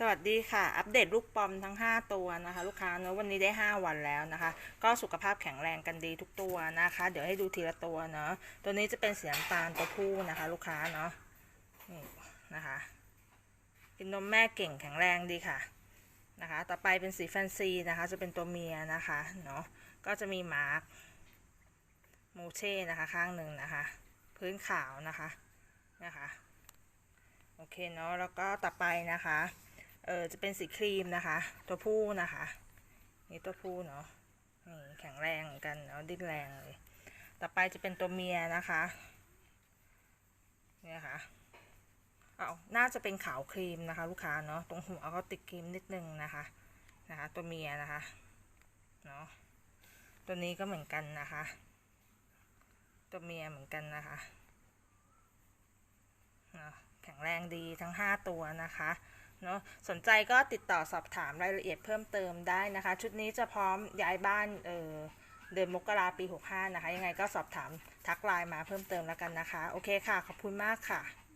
สวัสดีค่ะ อัปเดตลูกปอมทั้ง 5 ตัวนะคะ ลูกค้าเนอะวันนี้ได้ 5 วันแล้วนะคะ ก็สุขภาพแข็งแรงกันดีทุกตัวนะคะ เดี๋ยวให้ดูทีละตัวเนาะตัวนี้จะเป็นสีน้ำตาลตัวผู้นะคะ ลูกค้าเนาะนี่นะคะกินนมแม่เก่งแข็งแรงดีค่ะนะคะ ต่อไปเป็นสีแฟนซีนะคะ จะเป็นตัวเมียนะคะเนาะก็จะมีมาร์คมูเช่นะคะข้างหนึ่งนะคะ พื้นขาวนะคะนะคะโอเคเนาะแล้วก็ต่อไปนะคะ เออจะเป็นสีครีมนะคะ ตัวผู้นะคะ นี่ตัวผู้เนาะนี่แข็งแรงเหมือนกันเนาะดิ้นแรงเลย ต่อไปจะเป็นตัวเมียนะคะเนี่ยค่ะเอาน่าจะเป็นขาวครีมนะคะ ลูกค้าเนาะตรงหัวก็ติดครีมนิดนึงนะคะนะคะ ตัวเมียนะคะเนาะตัวนี้ก็เหมือนกันนะคะ ตัวเมียเหมือนกันนะคะเนาะแข็งแรงดีทั้ง 5 ตัวนะคะ เนาะสนใจก็ติดต่อสอบถามรายละเอียดเพิ่มเติมได้นะคะ ชุดนี้จะพร้อมย้ายบ้านเออเดือนมกราปี 65 นะคะ ยังไงก็สอบถามทักไลน์มาเพิ่มเติมแล้วกันนะคะ โอเคค่ะ ขอบคุณมากค่ะ